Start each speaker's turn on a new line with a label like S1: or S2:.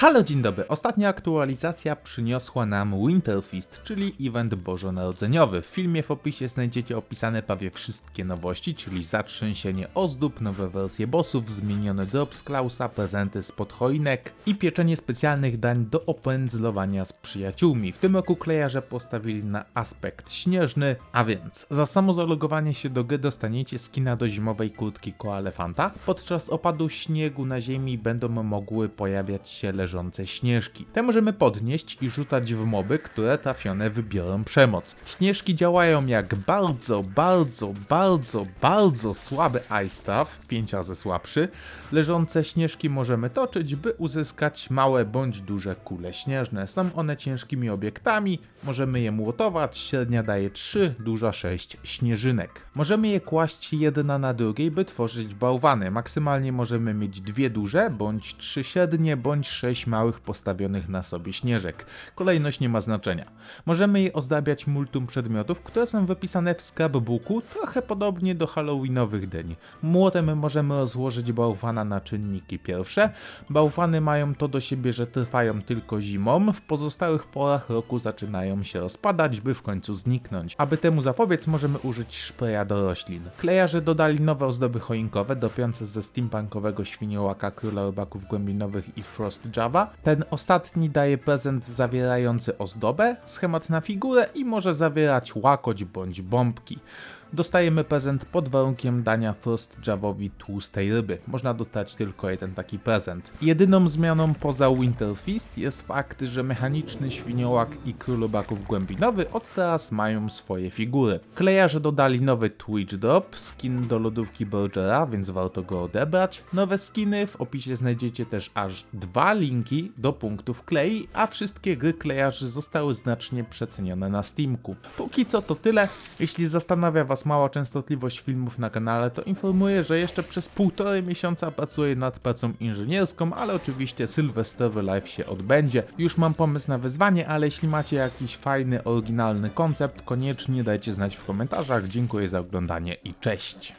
S1: Halo, dzień dobry. Ostatnia aktualizacja przyniosła nam Winterfeast, czyli event bożonarodzeniowy. W filmie w opisie znajdziecie opisane prawie wszystkie nowości, czyli zatrzęsienie ozdób, nowe wersje bossów, zmienione drop z Klausa, prezenty z podchoinek i pieczenie specjalnych dań do opędzlowania z przyjaciółmi. W tym roku klejarze postawili na aspekt śnieżny, a więc za samo zalogowanie się do gry dostaniecie skina do zimowej kurtki koalefanta. Podczas opadu śniegu na ziemi będą mogły pojawiać się leżące śnieżki. Te możemy podnieść i rzucać w moby, które trafione wybiorą przemoc. Śnieżki działają jak bardzo, bardzo, bardzo, bardzo słaby Ice Staff, 5 razy słabszy. Leżące śnieżki możemy toczyć, by uzyskać małe bądź duże kule śnieżne. Są one ciężkimi obiektami, możemy je młotować, średnia daje 3, duża 6 śnieżynek. Możemy je kłaść jedna na drugiej, by tworzyć bałwany. Maksymalnie możemy mieć dwie duże, bądź trzy średnie, bądź sześć małych postawionych na sobie śnieżek. Kolejność nie ma znaczenia. Możemy je ozdabiać multum przedmiotów, które są wypisane w scrapbooku, trochę podobnie do halloweenowych dyń. Młotem możemy rozłożyć bałwana na czynniki pierwsze. Bałwany mają to do siebie, że trwają tylko zimą, w pozostałych porach roku zaczynają się rozpadać, by w końcu zniknąć. Aby temu zapobiec, możemy użyć szpreja do roślin. Klejarze dodali nowe ozdoby choinkowe, dopiące ze steampunkowego świniołaka króla robaków głębinowych i Frost Java. Ten ostatni daje prezent zawierający ozdobę, schemat na figurę i może zawierać łakoć bądź bombki. Dostajemy prezent pod warunkiem dania Frost Javowi tłustej ryby. Można dostać tylko jeden taki prezent. Jedyną zmianą poza Winterfeast jest fakt, że mechaniczny świniołak i król robaków głębinowy od teraz mają swoje figury. Klejarze dodali nowy Twitch Drop, skin do lodówki Borgera, więc warto go odebrać. Nowe skiny, w opisie znajdziecie też aż dwa linki do punktów klei, a wszystkie gry klejarzy zostały znacznie przecenione na Steamku. Póki co to tyle. Jeśli zastanawia Was mała częstotliwość filmów na kanale, to informuję, że jeszcze przez półtorej miesiąca pracuję nad pracą inżynierską, ale oczywiście sylwestrowy live się odbędzie. Już mam pomysł na wyzwanie, ale jeśli macie jakiś fajny, oryginalny koncept, koniecznie dajcie znać w komentarzach. Dziękuję za oglądanie i cześć!